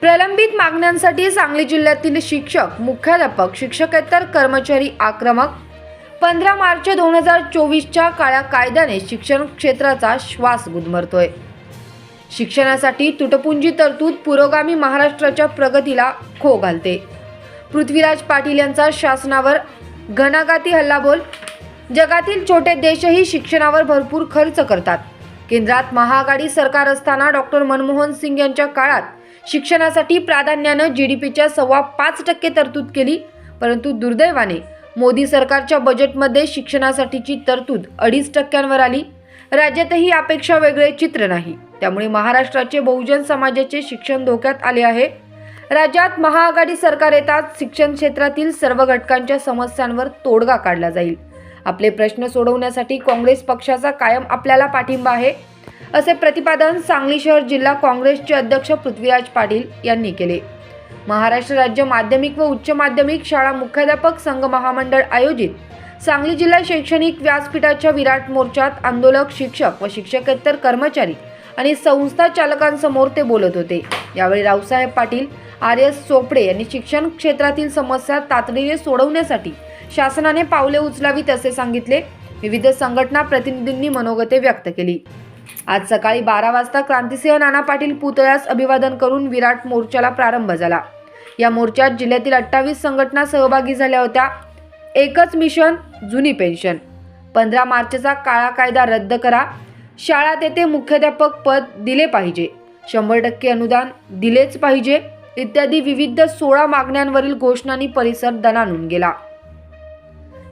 प्रलंबित मागण्यांसाठी सांगली जिल्ह्यातील शिक्षक मुख्याध्यापक शिक्षकेतर कर्मचारी आक्रमक पंधरा मार्च दोन हजार चोवीसच्या काळ्या कायद्याने शिक्षण क्षेत्राचा श्वास गुदमरतोय. शिक्षणासाठी तुटपुंजी तरतूद पुरोगामी महाराष्ट्राच्या प्रगतीला खो घालते. पृथ्वीराज पाटील यांचा शासनावर घणाघाती हल्लाबोल जगातील छोटे देशही शिक्षणावर भरपूर खर्च करतात. केंद्रात महाआघाडी सरकार असताना डॉक्टर मनमोहन सिंग यांच्या काळात शिक्षणासाठी प्राधान्यानं जी डी पीच्या सव्वा पाच टक्के तरतूद केली. परंतु दुर्दैवाने मोदी सरकारच्या बजेटमध्ये शिक्षणासाठीची तरतूद अडीच टक्क्यांवर आली. राज्यातही यापेक्षा वेगळे चित्र नाही. त्यामुळे महाराष्ट्राचे बहुजन समाजाचे शिक्षण धोक्यात आले आहे. राज्यात महाआघाडी सरकार येतात शिक्षण क्षेत्रातील सर्व घटकांच्या समस्यांवर तोडगा काढला जाईल. आपले प्रश्न सोडवण्यासाठी काँग्रेस पक्षाचा कायम आपल्याला पाठिंबा आहे. असे प्रतिपादन सांगली शहर जिल्हा काँग्रेसचे अध्यक्ष पृथ्वीराज पाटील यांनी केले. महाराष्ट्र राज्य माध्यमिक व उच्च माध्यमिक शाळा मुख्याध्यापक संघ महामंडळ आयोजित सांगली जिल्हा शैक्षणिक व्यासपीठाच्या विराट मोर्चात आंदोलक शिक्षक व शिक्षकेतर कर्मचारी आणि संस्था चालकांसमोर ते बोलत होते. यावेळी रावसाहेब पाटील आर एस चोपडे यांनी शिक्षण क्षेत्रातील समस्या तातडीने सोडवण्यासाठी शासनाने पावले उचलावीत असे सांगितले. विविध संघटना प्रतिनिधींनी मनोगते व्यक्त केली. आज सकाळी बारा वाजता क्रांतिसिंह नाना पाटील पुतळ्यास अभिवादन करून विराट मोर्चाला प्रारंभ झाला. या मोर्चात जिल्ह्यातील अठ्ठावीस संघटना सहभागी झाल्या होत्या. एकच मिशन जुनी पेन्शन. पंधरा मार्चचा काळा कायदा रद्द करा. शाळा तेथे मुख्याध्यापक पद दिले पाहिजे. शंभर टक्के अनुदान दिलेच पाहिजे. इत्यादी विविध सोळा मागण्यांवरील घोषणांनी परिसर दणानून गेला.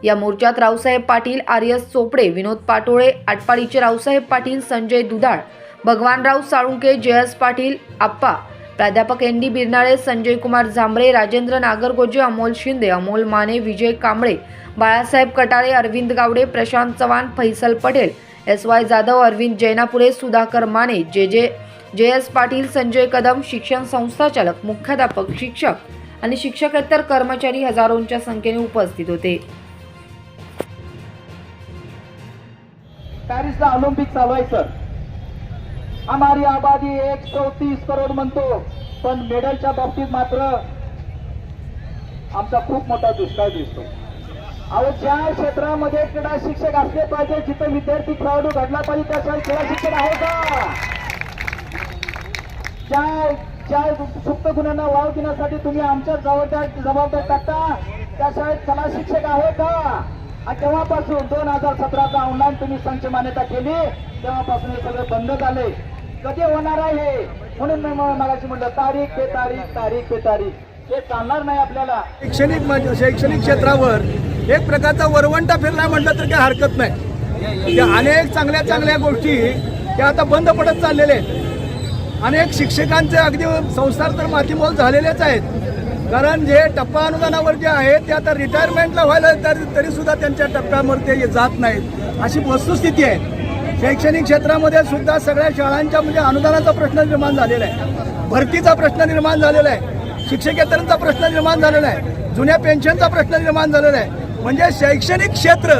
या मोर्चात रावसाहेब पाटील आर एस चोपडे विनोद पाटोळे आटपाडीचे रावसाहेब पाटील संजय दुधाळ भगवानराव साळुंके जयस पाटील आप्पा प्राध्यापक N D Biranale Sanjay Kumar Zambare Rajendra Nagargoje Amol Shinde Amol Mane Vijay Kamble Balasaheb Katale Arvind Gawade Prashant Chavan Faisal Patel S Y Jadhav Arvind Jainapure Sudhakar Mane जे जे जे S Patil Sanjay Kadam शिक्षण संस्थाचालक मुख्याध्यापक शिक्षक आणि शिक्षकेतर कर्मचारी हजारोंच्या संख्येने उपस्थित होते. पॅरिसला ऑलिम्पिक चालू आहे सर हमारी आबादी एक चौतीस करोड म्हणतो पण मेडलच्या बाबतीत मात्र आमचा खूप मोठा दुष्काळ दिसतो. अहो ज्या क्षेत्रामध्ये क्रीडा शिक्षक असले पाहिजे जिथे विद्यार्थी खेळाडू घडला पाहिजे त्या शाळेत क्रीडा शिक्षक आहे का? ज्या ज्या सुप्त गुन्ह्यांना वाव देण्यासाठी तुम्ही आमच्या जबाबदार जबाबदार टाकता त्या शाळेत कला शिक्षक आहे का? तेव्हापासून दोन हजार सतराचा ऑनलाईन तुम्ही संच मान्यता केली तेव्हापासून हे सगळं बंद झाले. कधी होणार आहे हे? म्हणून मी म- मगाशी म्हटलं तारीख पे तारीख तारीख पे तारीख. हे चालणार नाही आपल्याला. शैक्षणिक म्हणजे शैक्षणिक क्षेत्रावर एक प्रकारचा वरवंटा फिरला म्हटलं तर काही हरकत नाही. अनेक चांगल्या चांगल्या गोष्टी त्या आता बंद पडत चाललेल्या आहेत. अनेक शिक्षकांचे अगदी संसार तर मातीमोल झालेलेच आहेत. कारण जे टप्पा अनुदानावर जे आहे ते आता रिटायरमेंटला व्हायला तर तरी सुद्धा त्यांच्या टप्प्यावर ते जात नाहीत. अशी वस्तुस्थिती आहे. शैक्षणिक क्षेत्रामध्ये सुद्धा सगळ्या शाळांच्या म्हणजे अनुदानाचा प्रश्न निर्माण झालेला आहे. भरतीचा प्रश्न निर्माण झालेला आहे. शिक्षकेतरांचा प्रश्न निर्माण झालेला आहे. जुन्या पेन्शनचा प्रश्न निर्माण झालेला आहे. म्हणजे शैक्षणिक क्षेत्र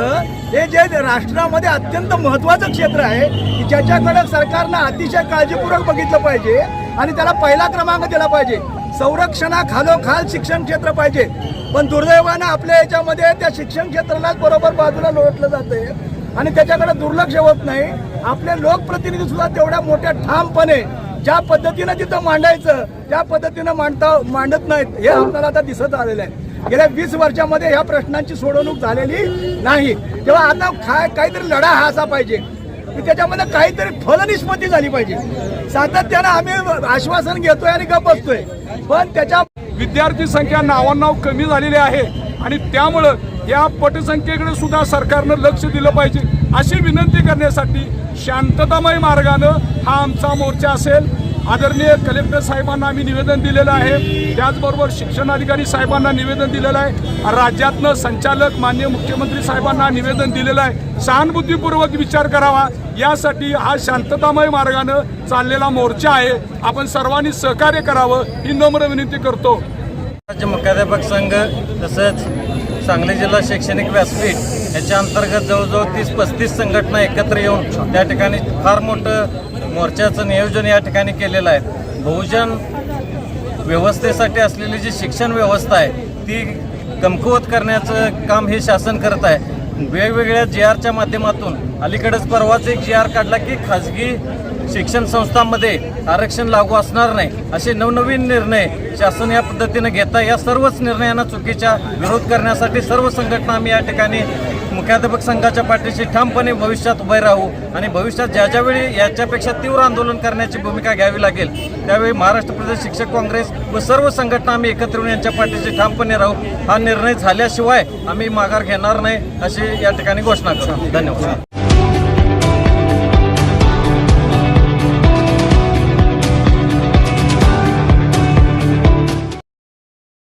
हे जे राष्ट्रामध्ये अत्यंत महत्वाचं क्षेत्र आहे की ज्याच्याकडे सरकारनं अतिशय काळजीपूर्वक बघितलं पाहिजे आणि त्याला पहिला क्रमांक दिला पाहिजे. संरक्षणाखालोखाल शिक्षण क्षेत्र पाहिजे. पण दुर्दैवानं आपल्या याच्यामध्ये त्या शिक्षण क्षेत्रालाच बरोबर बाजूला लोटलं जाते आणि त्याच्याकडे दुर्लक्ष होत नाही. आपले लोकप्रतिनिधी सुद्धा तेवढ्या मोठ्या ठामपणे ज्या पद्धतीनं तिथं मांडायचं त्या पद्धतीनं मांडता मांडत नाहीत हे आपल्याला आता दिसत आलेलं आहे. गेल्या वीस वर्षामध्ये ह्या प्रश्नांची सोडवणूक झालेली नाही. तेव्हा आता काय काहीतरी लढा हा असा पाहिजे. की त्याच्यामध्ये काहीतरी फलनिष्पत्ती झाली पाहिजे. सातत्यानं आम्ही आश्वासन घेतोय आणि गप बसतोय. पण त्याच्या विद्यार्थी संख्या नावांनाव कमी झालेली आहे आणि त्यामुळं या पटसंख्येकडे सुद्धा सरकारनं लक्ष दिलं पाहिजे अशी विनंती करण्यासाठी शांततामय मार्गानं हा आमचा मोर्चा असेल. आदरणीय कलेक्टर साहेबांना आम्ही निवेदन दिलेलं आहे. त्याचबरोबर शिक्षणाधिकारी साहेबांना निवेदन दिलेलं आहे. राज्यातनं संचालक मान्य मुख्यमंत्री साहेबांना निवेदन दिलेलं आहे. सहानुभूतीपूर्वक विचार करावा. यासाठी हा शांततामय मार्गानं चाललेला मोर्चा आहे. आपण सर्वांनी सहकार्य करावं ही नम्र विनंती करतो. राज्य मुख्याध्यापक संघ तसंच सांगली जिल्हा शैक्षणिक व्यासपीठ याच्या अंतर्गत जवळजवळ तीस पस्तीस संघटना एकत्र येऊन त्या ठिकाणी फार मोठं मोर्चाचं नियोजन या ठिकाणी केलेलं आहे. बहुजन व्यवस्थेसाठी असलेली जी शिक्षण व्यवस्था आहे ती कमकुवत करण्याचं काम हे शासन करत आहे. वेगवेगळ्या जी आरच्या माध्यमातून अलीकडेच परवाच एक जी आर काढला की खाजगी शिक्षण संस्थांमध्ये आरक्षण लागू असणार नाही असे नवनवीन निर्णय शासन या पद्धतीने घेता या सर्वच निर्णयांना चुकीच्या विरोध करण्यासाठी सर्व संघटना आम्ही या ठिकाणी मुख्याध्यापक संघाच्या पाठीशी ठामपणे भविष्यात उभे राहू आणि भविष्यात ज्या ज्यावेळी याच्यापेक्षा तीव्र आंदोलन करण्याची भूमिका घ्यावी लागेल त्यावेळी महाराष्ट्र प्रदेश शिक्षक काँग्रेस व सर्व संघटना आम्ही एकत्र येऊन यांच्या पाठीशी ठामपणे राहू. हा निर्णय झाल्याशिवाय आम्ही माघार घेणार नाही अशी या ठिकाणी घोषणा करू धन्यवाद.